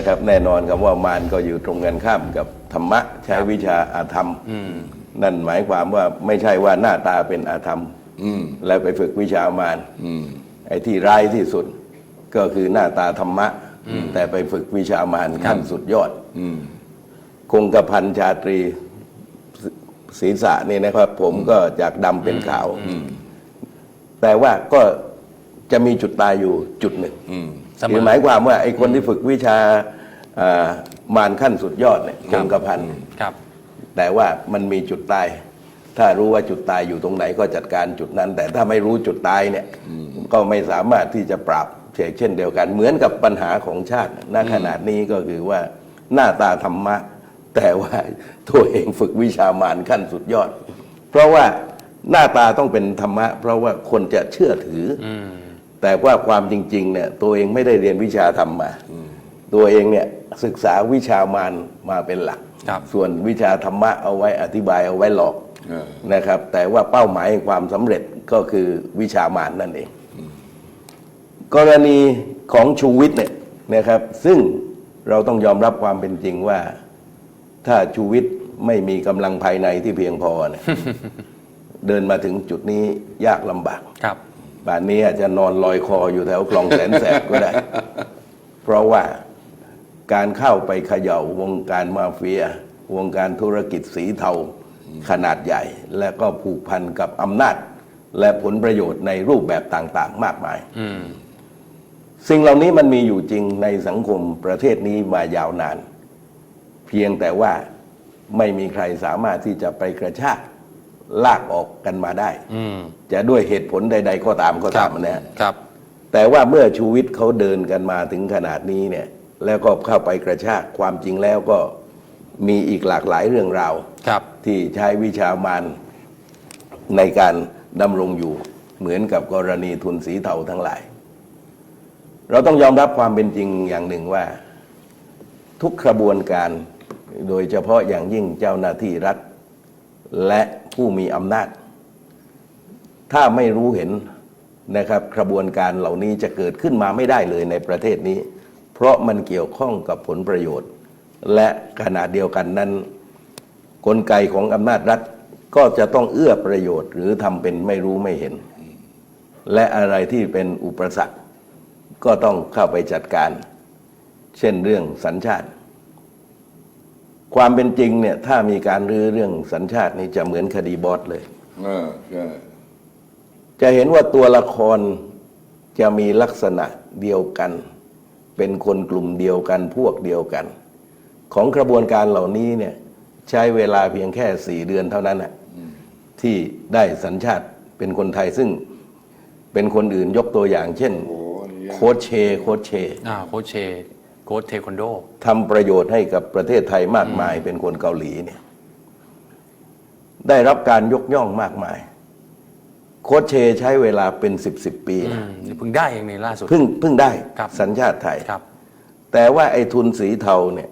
นะครับ แน่นอนครับว่ามารก็อยู่ตรงกันข้ามกับธรรมะใช้วิชาอาธรรม นั่นหมายความว่าไม่ใช่ว่าหน้าตาเป็นอาธรรมอืมแล้วไปฝึกวิชามารอืมไอ้ที่ร้ายที่สุดก็คือหน้าตาธรรมะ แต่ไปฝึกวิชามารขั้นสุดยอดอืมคงกระพันชาตรีศศีรษะนี่นะครับ ผมก็จากดำเป็นขาว แต่ว่าก็จะมีจุดตายอยู่จุดหนึ่งอืมเสมอ คือหมายความว่าไอ้คนที่ฝึกวิชาอ่ามารขั้นสุดยอดเนี่ยคงกระพันครับ แต่ว่ามันมีจุดตาย ถ้ารู้ว่าจุดตายอยู่ตรงไหนก็จัดการจุดนั้น แต่ถ้าไม่รู้จุดตายเนี่ยก็ไม่สามารถที่จะปราบเช่นเดียวกัน เหมือนกับปัญหาของชาติณขนาดนี้ก็คือว่าหน้าตาธรรมะ แต่ว่าตัวเองฝึกวิชามารขั้นสุดยอด เพราะว่าหน้าตาต้องเป็นธรรมะ เพราะว่าคนจะเชื่อถืออ แต่ว่าความจริงๆเนี่ยตัวเองไม่ได้เรียนวิชาธรรมมา ตัวเองเนี่ยศึกษาวิชามารมาเป็นหลักครับส่วนวิชาธรรมะเอาไว้อธิบายเอาไว้หลอกเออนะครับ แต่ว่าเป้าหมายแห่งความสำเร็จก็คือวิชามารนั่นเอง กรณีของชูวิทย์เนี่ยนะครับ ซึ่งเราต้องยอมรับความเป็นจริงว่า ถ้าชูวิทย์ไม่มีกำลังภายในที่เพียงพอเนี่ยเดินมาถึงจุดนี้ยากลำบากครับ ป่านนี้อาจจะนอนลอยคออยู่แถวคลองแสนแสบก็ได้ เพราะว่าการเข้าไปเขย่าวงการมาเฟีย วงการธุรกิจสีเทาขนาดใหญ่ และก็ผูกพันกับอำนาจ และผลประโยชน์ในรูปแบบต่างๆ มากมายอืมสิ่งเหล่านี้มันมีอยู่จริงในสังคมประเทศนี้มายาวนาน เพียงแต่ว่าไม่มีใครสามารถที่จะไปกระชาก ลากออกกันมาได้ อืมจะด้วยเหตุผลใด ๆ ก็ตามก็ตามนะฮะครับ แต่ว่าเมื่อชูวิทย์เขาเดินกันมาถึงขนาดนี้เนี่ย แล้วก็เข้าไปกระชากความจริงแล้วก็มีอีกหลากหลายเรื่องราว ครับ ที่ใช้วิชามานในการดำรงอยู่เหมือนกับกรณีทุนสีเทาทั้งหลาย เราต้องยอมรับความเป็นจริงอย่างหนึ่งว่า ทุกกระบวนการ โดยเฉพาะอย่างยิ่งเจ้าหน้าที่รัฐ และ ผู้มีอำนาจ ถ้าไม่รู้เห็นนะครับกระบวนการเหล่านี้จะเกิดขึ้นมาไม่ได้เลยในประเทศนี้ เพราะมันเกี่ยวข้องกับผลประโยชน์ และขณะเดียวกันนั้น กลไกของอำนาจรัฐก็จะต้องเอื้อประโยชน์หรือทำเป็นไม่รู้ไม่เห็น และอะไรที่เป็นอุปสรรคก็ต้องเข้าไปจัดการ เช่นเรื่องสัญชาติ ความเป็นจริงเนี่ย ถ้ามีการรื้อเรื่องสัญชาตินี่จะเหมือนคดีบอสเลยเออใช่จะเห็นว่าตัวละครจะมีลักษณะเดียวกัน เป็นคนกลุ่มเดียวกันพวกเดียวกัน ของกระบวนการเหล่านี้เนี่ยใช้เวลาเพียงแค่สี่เดือนเท่านั้นน่ะที่ได้สัญชาติเป็นคนไทยซึ่งเป็นคนอื่นยกตัวอย่างเช่น โอ้นี่ยาก โค้ชเช โค้ชเช อ่าโค้ชเชโค้ชเทควันโดทำประโยชน์ให้กับประเทศไทยมากมายเป็นคนเกาหลีเนี่ยได้รับการยกย่องมากมาย โค้ชเชใช้เวลาเป็นสิบสิบปีอืนะมนี่เพิ่งได้เองในล่าสุดเพิ่งเพิ่งได้ครับสัญชาติไทยครับ แต่ว่าไอ้ทุนสีเทาเนี่ย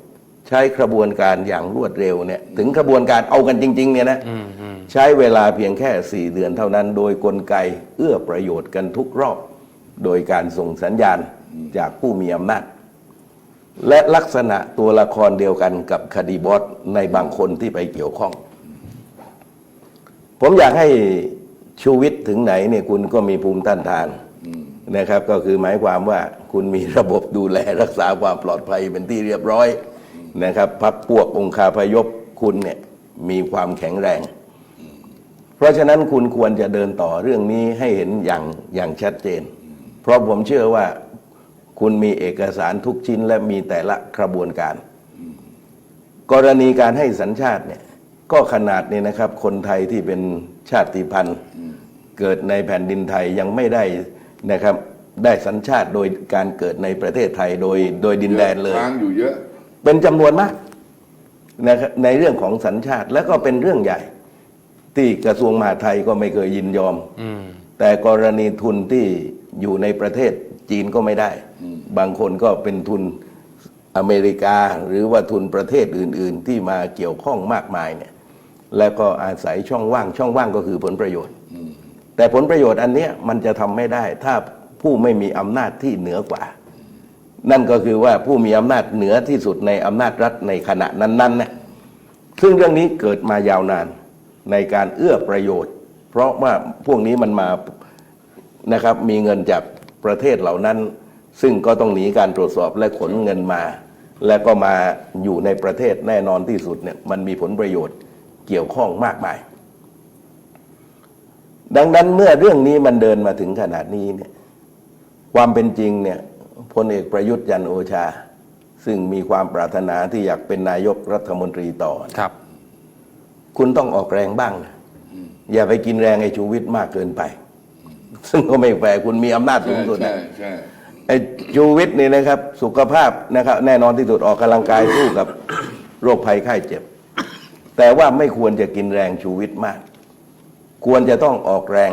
ใช้กระบวนการอย่างรวดเร็วเนี่ย ถึงกระบวนการเอากันจริง ๆ เนี่ยนะอืมอืมใช้เวลาเพียงแค่สี่เดือนเท่านั้น โดยกลไกเอื้อประโยชน์กันทุกรอบ โดยการส่งสัญญาณจากผู้มีอำนาจ และลักษณะตัวละครเดียวกันกับคดีบอสในบางคนที่ไปเกี่ยวข้อง ผมอยากให้ชูวิทย์ถึงไหนเนี่ยคุณก็มีภูมิต้านทานนะครับ ก็คือหมายความว่าคุณมีระบบดูแลรักษาความปลอดภัยเป็นที่เรียบร้อยนะครับพักพวกองคาพยพคุณเนี่ยมีความแข็งแรง เพราะฉะนั้นคุณควรจะเดินต่อเรื่องนี้ให้เห็นอย่างอย่างชัดเจน เพราะผมเชื่อว่า คุณมีเอกสารทุกชิ้นและมีแต่ละกระบวนการ กรณีการให้สัญชาติเนี่ยก็ขนาดนี้นะครับคนไทยที่เป็นชาติพันธุ์เกิดในแผ่นดินไทยยังไม่ได้นะครับได้สัญชาติโดยการเกิดในประเทศไทยโดยโดยดินแดนเลยค้างอยู่เยอะ เป็นจำนวนมากนะครับในเรื่องของสัญชาติแล้วก็เป็นเรื่องใหญ่ ที่กระทรวงมหาดไทยก็ไม่เคยยินยอมอืมแต่กรณีทุนที่อยู่ในประเทศ จีนก็ไม่ได้ บางคนก็เป็นทุนอเมริกาหรือว่าทุนประเทศอื่น ๆ ที่มาเกี่ยวข้องมากมายเนี่ยแล้วก็อาศัยช่องว่าง ช่องว่างก็คือผลประโยชน์ แต่ผลประโยชน์อันเนี้ยมันจะทำไม่ได้ ถ้าผู้ไม่มีอำนาจที่เหนือกว่า นั่นก็คือว่าผู้มีอำนาจเหนือที่สุดในอำนาจรัฐในขณะนั้นๆนะซึ่งเรื่องนี้เกิดมายาวนานในการเอื้อประโยชน์ เพราะว่าพวกนี้มันมานะครับมีเงินจาก ประเทศเหล่านั้น ซึ่งก็ต้องหนีการตรวจสอบและขนเงินมา และก็มาอยู่ในประเทศแน่นอนที่สุดเนี่ยมันมีผลประโยชน์เกี่ยวข้องมากมาย ดังนั้นเมื่อเรื่องนี้มันเดินมาถึงขนาดนี้เนี่ยความเป็นจริงเนี่ยพลเอกประยุทธ์จันทร์โอชา ซึ่งมีความปรารถนาที่อยากเป็นนายกรัฐมนตรีต่อครับ คุณต้องออกแรงบ้างนะอย่าไปกินแรงไอ้ชูวิทย์มากเกินไป ซึ่งก็ไม่แฟร์คุณมีอำนาจสูใช่งสุดใช่นะใช่ไอ้ชูวิทย์นี่นะครับ สุขภาพนะครับ แน่นอนที่สุดออกกำลังกายสู้กับ โรคภัยไข้เจ็บ แต่ว่าไม่ควรจะกินแรงชูวิทย์มาก ควรจะต้องออกแรง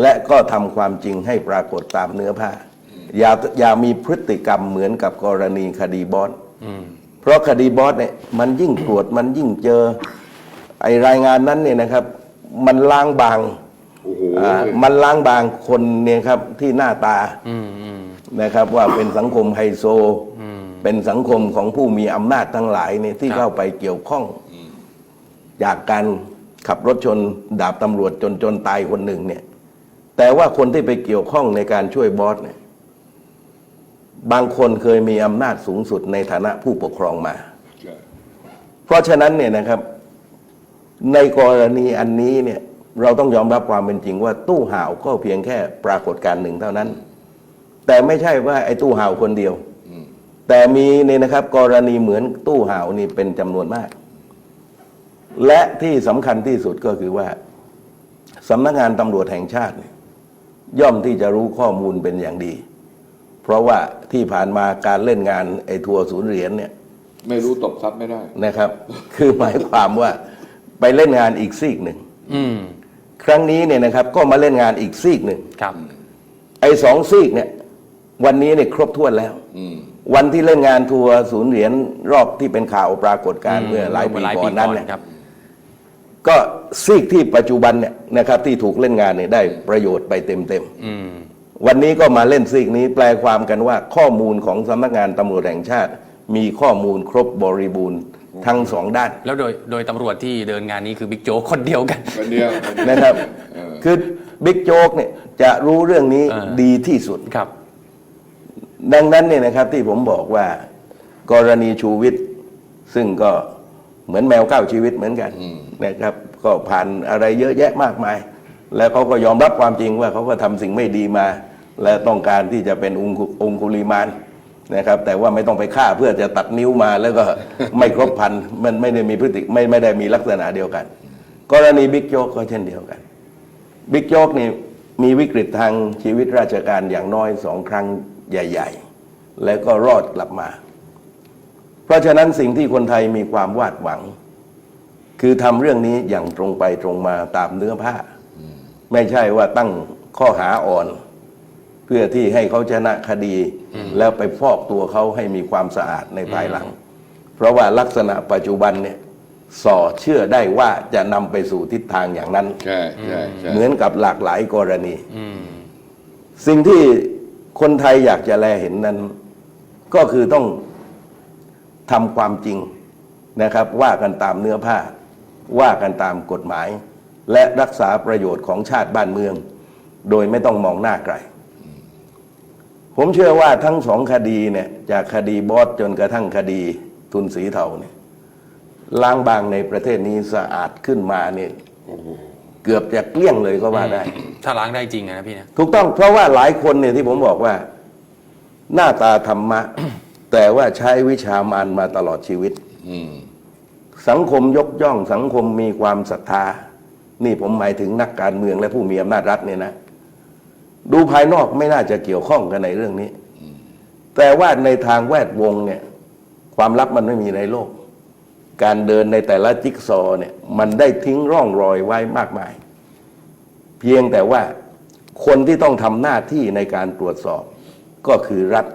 และก็ทำความจริงให้ปรากฏตามเนื้อผ้า อย่าอย่ามีพฤติกรรมเหมือนกับกรณีคดีบอสอืมเพราะคดีบอสเนี่ยมันยิ่งตรวจมันยิ่งเจอ ไอรายงานนั้นเนี่ยนะครับ มันล้างบาง โอ้โหอ่ามันล้างบางคนเนี่ยครับที่หน้าตาอืมอืมนะครับ ว่าเป็นสังคมไฮโซ อืม เป็นสังคมของผู้มีอำนาจทั้งหลายเนี่ยที่ครับ เข้าไปเกี่ยวข้อง จากการขับรถชนดาบตำรวจจนจนตายคนหนึ่งเนี่ย แต่ว่าคนที่ไปเกี่ยวข้องในการช่วยบอสเนี่ย บางคนเคยมีอำนาจสูงสุดในฐานะผู้ปกครองมา ใช่เพราะฉะนั้นเนี่ยนะครับ ในกรณีอันนี้เนี่ย เราต้องยอมรับความเป็นจริงว่าตู้ห่าวก็เพียงแค่ปรากฏการณ์หนึ่งเท่านั้น แต่ไม่ใช่ว่าไอ้ตู้ห่าวคนเดียวอืมแต่มีเนี่ยนะครับกรณีเหมือนตู้ห่าวนี่เป็นจำนวนมาก และที่สำคัญที่สุดก็คือว่าสำนักงานตำรวจแห่งชาติเนี่ยย่อมที่จะรู้ข้อมูลเป็นอย่างดี เพราะว่าที่ผ่านมาการเล่นงานไอ้ทัวร์ศูนย์เหรียญเนี่ย ไม่รู้ตบทรัพย์ไม่ได้นะครับ คือหมายความว่าไปเล่นงานอีกซีกหนึ่งอืม ครั้งนี้เนี่ยนะครับก็มาเล่นงานอีกซีกหนึ่งครับไอ้สองซีกเนี่ย วันนี้เนี่ยครบถ้วนแล้ว อืม วันที่เล่นงานทัวร์ศูนย์เหรียญรอบที่เป็นข่าวปรากฏการณ์เมื่อหลายปีก่อนนั้นเนี่ย ครับ ก็ซีกที่ปัจจุบันเนี่ยนะครับที่ถูกเล่นงานเนี่ยได้ประโยชน์ไปเต็มอืม ๆ วันนี้ก็มาเล่นซีกนี้แปลความกันว่าข้อมูลของสำนักงานตำรวจแห่งชาติ มีข้อมูลครบบริบูรณ์ ทั้งสองด้านแล้วโดยโดยตำรวจที่เดินงานนี้คือบิ๊กโจ๊กคนเดียวกัน คนเดียวคนเดียวนะครับเออคือบิ๊กโจ๊กเนี่ยจะรู้เรื่องนี้เออดีที่สุดครับ ดังนั้นเนี่ยนะครับที่ผมบอกว่า กรณีชูวิทย์ซึ่งก็เหมือนแมวเก้าชีวิตเหมือนกันนะครับ ก็ผ่านอะไรเยอะแยะมากมาย แล้วเขาก็ยอมรับความจริงว่าเขาก็ทำสิ่งไม่ดีมา และต้องการที่จะเป็นองคุองคุลิมาน นะครับแต่ว่าไม่ต้องไปฆ่าเพื่อจะตัดนิ้วมาแล้วก็ไม่ครบพันมันไม่ได้มีพฤติไม่ไม่ได้มีลักษณะเดียวกัน กรณีบิ๊กโจ๊กก็เช่นเดียวกันบิ๊กโจ๊กนี่มีวิกฤตทางชีวิตราชการอย่างน้อยสองครั้งใหญ่ ๆ แล้วก็รอดกลับมา เพราะฉะนั้นสิ่งที่คนไทยมีความวาดหวัง คือทำเรื่องนี้อย่างตรงไปตรงมาตามเนื้อผ้า ไม่ใช่ว่าตั้งข้อหาอ่อนเพื่อที่ให้เขาชนะคดี แล้วไปฟอกตัวเขาให้มีความสะอาดในภายหลัง เพราะว่าลักษณะปัจจุบันเนี่ยส่อเชื่อได้ว่าจะนำไปสู่ทิศทางอย่างนั้น ใช่ใช่ใช่เหมือนกับหลากหลายกรณี อืม สิ่งที่คนไทยอยากจะแลเห็นนั้น ก็คือต้องทำความจริงนะครับ ว่ากันตามเนื้อผ้า ว่ากันตามกฎหมาย และรักษาประโยชน์ของชาติบ้านเมือง โดยไม่ต้องมองหน้าไกล ผมเชื่อว่าทั้งสองคดีเนี่ยจากคดีบอสจนกระทั่งคดีทุนสีเทาเนี่ยล้างบางในประเทศนี้สะอาดขึ้นมาเนี่ยเกือบจะเกลี้ยงเลยก็ว่าได้ ถ้าล้างได้จริงอะนะพี่นะถูกต้องเพราะว่าหลายคนเนี่ยที่ผมบอกว่า หน้าตาธรรมะ แต่ว่าใช้วิชามานมาตลอดชีวิตอืมสังคมยกย่องสังคมมีความศรัทธา นี่ผมหมายถึงนักการเมืองและผู้มีอำนาจรัฐเนี่ยนะ ดูภายนอกไม่น่าจะเกี่ยวข้องกันในเรื่องนี้ แต่ว่าในทางแวดวงเนี่ย ความลับมันไม่มีในโลก การเดินในแต่ละจิ๊กซอว์เนี่ยมันได้ทิ้งร่องรอยไว้มากมาย เพียงแต่ว่าคนที่ต้องทำหน้าที่ในการตรวจสอบก็คือรัฐ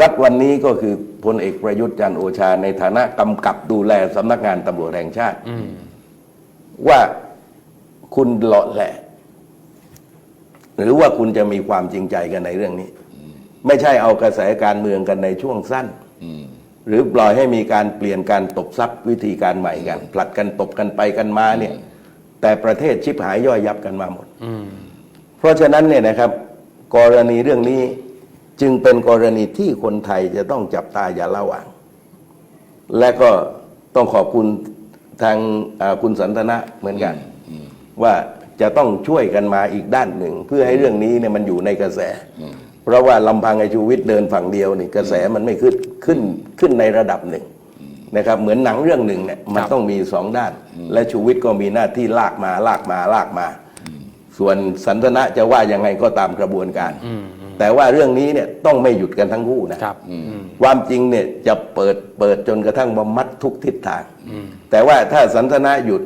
รัฐวันนี้ก็คือพลเอกประยุทธ์จันทร์โอชา ในฐานะกำกับดูแลสำนักงานตำรวจแห่งชาติอืมว่าคุณเลาะแหละ หรือว่าคุณจะมีความจริงใจกันในเรื่องนี้ ไม่ใช่เอากระแสการเมืองกันในช่วงสั้นหรือปล่อยให้มีการเปลี่ยนการตบทรัพย์วิธีการใหม่กัน ผลัดกันตบกันไปกันมาเนี่ย แต่ประเทศชิบหายย่อยยับกันมาหมดเพราะฉะนั้นเนี่ยนะครับ กรณีเรื่องนี้จึงเป็นกรณีที่คนไทยจะต้องจับตาอย่าละหว่าง และก็ต้องขอบคุณทางคุณสันทนะเหมือนกัน ว่า จะต้องช่วยกันมาอีกด้านหนึ่ง เพื่อให้เรื่องนี้เนี่ยมันอยู่ในกระแส เพราะว่าลำพังไอชูวิทย์เดินฝั่งเดียวนี่กระแสมันไม่ขึ้นขึ้นขึ้นในระดับหนึ่งนะครับเหมือนหนังเรื่องหนึ่งเนี่ยมันครับต้องมีสองด้าน และชูวิทย์ก็มีหน้าที่ลากมาลากมาลากมา ส่วนสันทนะจะว่ายังไงก็ตามกระบวนการอืมอืมแต่ว่าเรื่องนี้เนี่ยต้องไม่หยุดกันทั้งคู่นะครับอืมความจริงเนี่ยจะเปิดเปิดจนกระทั่งบำมัดทุกทิศทาง แต่ว่าถ้าสันทนาหยุด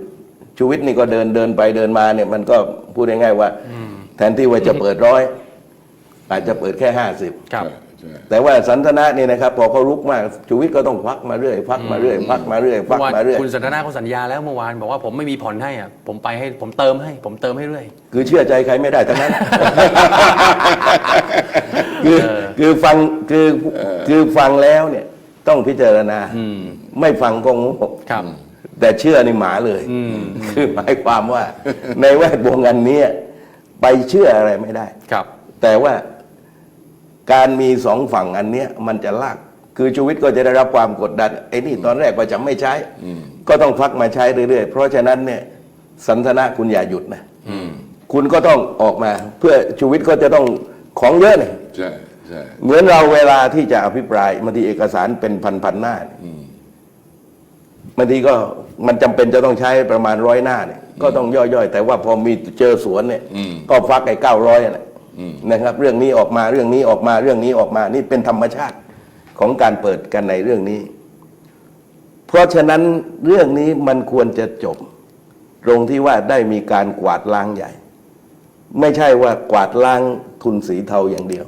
ชูวิทย์นี่ก็เดินเดินไปเดินมาเนี่ยมันก็พูดง่ายๆว่า แทนที่ว่าจะเปิดร้อยอาจจะเปิดแค่ห้าสิบครับ ใช่แต่ว่าสันทนาเนี่ยนะครับ พอเขารุกมากชูวิทย์ก็ต้องควักมาเรื่อยควักมาเรื่อยควักมาเรื่อยคเพวักราะว่ามาเรื่อยคุณสันทนาเขาสัญญาแล้วเมื่อวานบอกว่าผมไม่มีผ่อนให้อะผมไปให้ผมเติมให้ ผมเติมให้เรื่อย คือเชื่อใจใครไม่ได้ทั้งนั้น คือคือฟังคือคือฟังแล้วเนี่ยต้องพิจารณา อืม ไม่ฟังก็งง ครับ แต่เชื่อนี่หมาเลยอืมคือหมายความว่า ในแวดวงอันเนี้ยไปเชื่ออะไรไม่ได้ครับ แต่ว่าการมีสองฝั่งอันเนี้ยมันจะลาก คือชูวิทย์ก็จะได้รับความกดดันไอ้นี่ตอนแรกว่าจะไม่ใช้ ก็ต้องพักมาใช้เรื่อยๆ เพราะฉะนั้นเนี่ยสันทนาคุณอย่าหยุดนะคุณก็ต้องออกมา เพื่อชูวิทย์ก็จะต้องของเยอะเนี่ยใช่ใช่เหมือนเราเวลาที่จะอภิปรายบางทีเอกสารเป็นพันๆหน้าเนี่ย บางทีก็มันจำเป็นจะต้องใช้ประมาณร้อยหน้าเนี่ยก็ต้องย่อยๆ แต่ว่าพอมีเจอสวนเนี่ยก็ฟักไอ้เก้าร้อยนะครับ เรื่องนี้ออกมาเรื่องนี้ออกมาเรื่องนี้ออกมานี่เป็นธรรมชาติของการเปิดกันในเรื่องนี้ เพราะฉะนั้นเรื่องนี้มันควรจะจบ ตรงที่ว่าได้มีการกวาดล้างใหญ่ ไม่ใช่ว่ากวาดล้างทุนสีเทาอย่างเดียว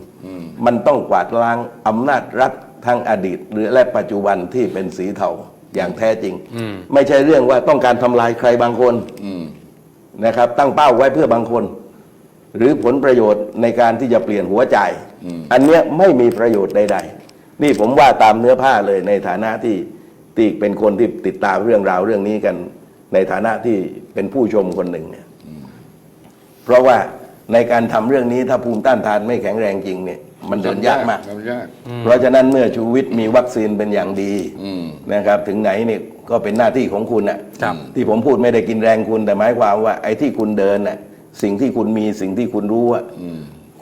มันต้องกวาดล้างอำนาจรัฐทั้งอดีต หรือและปัจจุบันที่เป็นสีเทา อย่างแท้จริงอืมไม่ใช่เรื่องว่าต้องการทำลายใครบางคนอืมนะครับ ตั้งเป้าไว้เพื่อบางคน หรือผลประโยชน์ในการที่จะเปลี่ยนหัวใจ อันเนี้ยไม่มีประโยชน์ใดๆ นี่ผมว่าตามเนื้อผ้าเลยในฐานะที่ที่เป็นคนที่ติดตามเรื่องราวเรื่องนี้กัน ในฐานะที่เป็นผู้ชมคนหนึ่งเนี่ยเพราะว่าในการทำเรื่องนี้ถ้าภูมิต้านทานไม่แข็งแรงจริงเนี่ย มันเดินยากมาก ทำยาก เพราะฉะนั้นเมื่อชูวิทย์มีวัคซีนเป็นอย่างดีอืม นะครับ ถึงไหนเนี่ยก็เป็นหน้าที่ของคุณนะครับ ที่ผมพูดไม่ได้กินแรงคุณแต่หมายความว่าไอ้ที่คุณเดินน่ะสิ่งที่คุณมีสิ่งที่คุณรู้อะ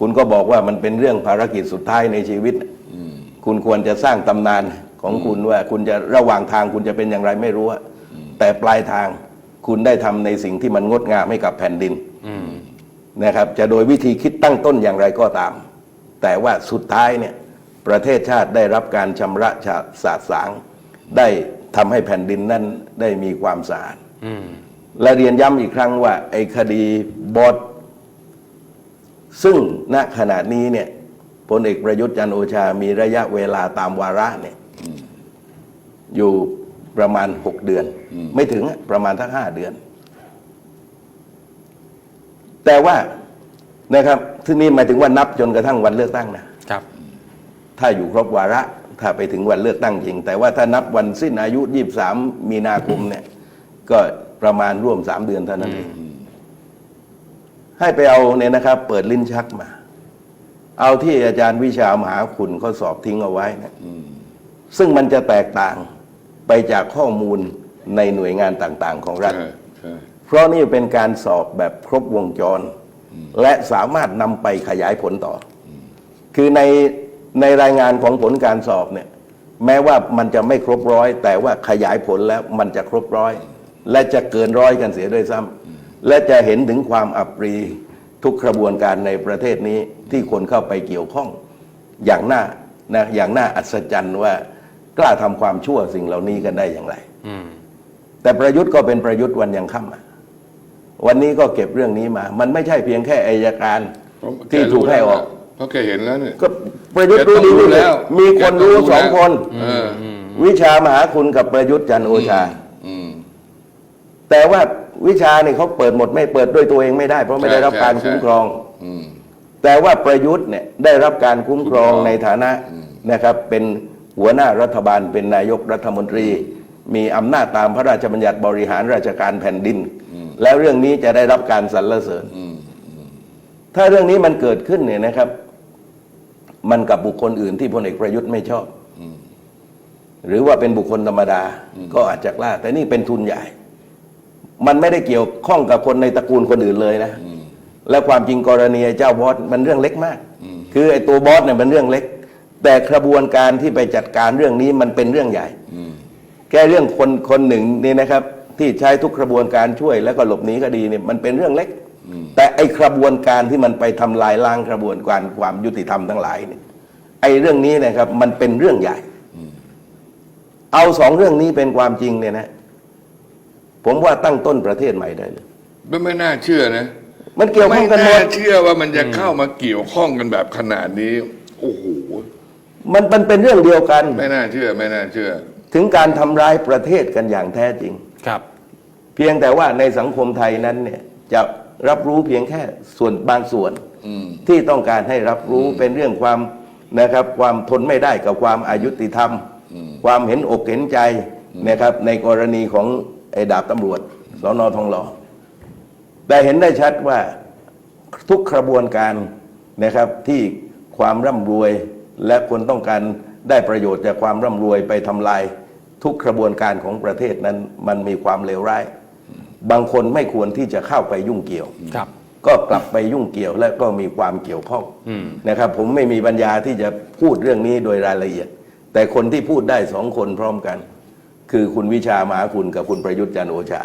คุณก็บอกว่ามันเป็นเรื่องภารกิจสุดท้ายในชีวิตน่ะคุณควรจะสร้างตำนานของคุณว่า คุณจะระหว่างทางคุณจะเป็นอย่างไรไม่รู้อะแต่ปลายทางคุณได้ทำในสิ่งที่มันงดงามให้กับแผ่นดินอืมนะครับ จะโดยวิธีคิดตั้งต้นอย่างไรก็ตาม แต่ว่าสุดท้ายเนี่ยประเทศชาติได้รับการชำระชาสาสาง ได้ทำให้แผ่นดินนั้นได้มีความสะอาดอืมและเรียนย้ำอีกครั้งว่า ไอ้คดีบอสซึ่งณขณะนี้เนี่ยพลเอกประยุทธ์จันทร์โอชา มีระยะเวลาตามวาระเนี่ยอยู่ประมาณหกเดือน ไม่ถึงอะประมาณทั้งห้าเดือน แต่ว่านะครับ ที่นี่หมายถึงว่านับจนกระทั่งวันเลือกตั้งนะครับ ถ้าอยู่ครบวาระถ้าไปถึงวันเลือกตั้งจริง แต่ว่าถ้านับวันสิ้นอายุ 23 มีนาคมเนี่ย ก็ประมาณร่วมสามเดือนเท่านั้นเองให้ไปเอาเนี่ยนะครับ เปิดลิ้นชักมา เอาที่อาจารย์วิชามหาคุณเขาสอบทิ้งเอาไว้นะซึ่งมันจะแตกต่างไปจากข้อมูลในหน่วยงานต่าง ๆ ของรัฐใช่ใช่เพราะนี่เป็นการสอบแบบครบวงจร และสามารถนำไปขยายผลต่ออคือในในรายงานของผลการสอบเนี่ยแม้ว่ามันจะไม่ครบร้อย แต่ว่าขยายผลแล้วมันจะครบร้อย และจะเกินร้อยกันเสียด้วยซ้ำและจะเห็นถึงความอับปรีทุกกระบวนการในประเทศนี้ที่คนเข้าไปเกี่ยวข้องอย่างน่านะอย่างน่าอัศจรรย์ว่ากล้าทำความชั่วสิ่งเหล่านี้กันได้อย่างไรอืมแต่ประยุทธ์ก็เป็นประยุทธ์วันยังค่ำอะ วันนี้ก็เก็บเรื่องนี้มา มันไม่ใช่เพียงแค่อายการเพราะที่ถูกให้ออกเพราะแกเห็นแล้วเนี่ยก็ประยุทธ์รู้ดีแกต้องรู้แล้ว มีคนรู้แกต้องรู้สองแล้วคนเออวิชามหาคุณกับประยุทธ์จันทร์โอชาอืมแต่ว่าวิชาเนี่ยเขาเปิดหมดไม่เปิดด้วยตัวเองไม่ได้ เพราะไม่ได้รับใช่การใช่คุ้มครองอืมแแต่ว่าประยุทธ์เนี่ยได้รับการคุ้มครองในฐานะนะครับ เป็นหัวหน้ารัฐบาลเป็นนายกรัฐมนตรี มีอำนาจตามพระราชบัญญัติบริหารราชการแผ่นดิน แล้วเรื่องนี้จะได้รับการสรรเสริญถ้าเรื่องนี้มันเกิดขึ้นเนี่ยนะครับ มันกับบุคคลอื่นที่พลเอกประยุทธ์ไม่ชอบหรือว่าเป็นบุคคลธรรมดา ก็อาจจะกล้า แต่นี่เป็นทุนใหญ่ มันไม่ได้เกี่ยวข้องกับคนในตระกูลคนอื่นเลยนะและความจริงกรณีไอ้เจ้าบอสมันเรื่องเล็กมาก คือไอ้ตัวบอสเนี่ยมันเรื่องเล็ก แต่กระบวนการที่ไปจัดการเรื่องนี้มันเป็นเรื่องใหญ่แค่เรื่องคนคนหนึ่งนี่นะครับ ที่ใช้ทุกกระบวนการช่วย แล้วก็หลบหนีคดีเนี่ยมันเป็นเรื่องเล็ก แต่ไอ้กระบวนการที่มันไปทำลายล้างกระบวนการความยุติธรรมทั้งหลายเนี่ยไอ้เรื่องนี้นะครับ มันเป็นเรื่องใหญ่ เอาสองเรื่องนี้เป็นความจริงเนี่ยนะ ผมว่าตั้งต้นประเทศใหม่ได้เลย ไม่ไม่น่าเชื่อนะมันเกี่ยวข้ไม่องกันหมน่าดเชื่อว่ามันจะเข้ามาเกี่ยวข้องกันแบบขนาดนี้โอ้โหมันมันเป็นเรื่องเดียวกัน ไม่น่าเชื่อ ไม่น่าเชื่อ ถึงการทำร้ายประเทศกันอย่างแท้จริง ครับ เพียงแต่ว่าในสังคมไทยนั้นเนี่ยจะรับรู้เพียงแค่ส่วนบางส่วนอืมที่ต้องการให้รับรู้เป็นเรื่องความนะครับ ความทนไม่ได้กับความอายุติธรรม ความเห็นอกเห็นใจนะครับ ในกรณีของไอ้ดาบตำรวจสอนอทองหล่อแต่เห็นได้ชัดว่าทุกกระบวนการนะครับที่ความร่ำรวยและคนต้องการได้ประโยชน์จากความร่ำรวยไปทำลาย ทุกกระบวนการของประเทศนั้นมันมีความเลวร้าย บางคนไม่ควรที่จะเข้าไปยุ่งเกี่ยว ครับ ก็กลับไปยุ่งเกี่ยวและก็มีความเกี่ยวข้องอืม นะครับ ผมไม่มีปัญญาที่จะพูดเรื่องนี้โดยรายละเอียด แต่คนที่พูดได้สองคนพร้อมกัน คือคุณวิชามหาคุณกับคุณประยุทธ์จันทร์โอชา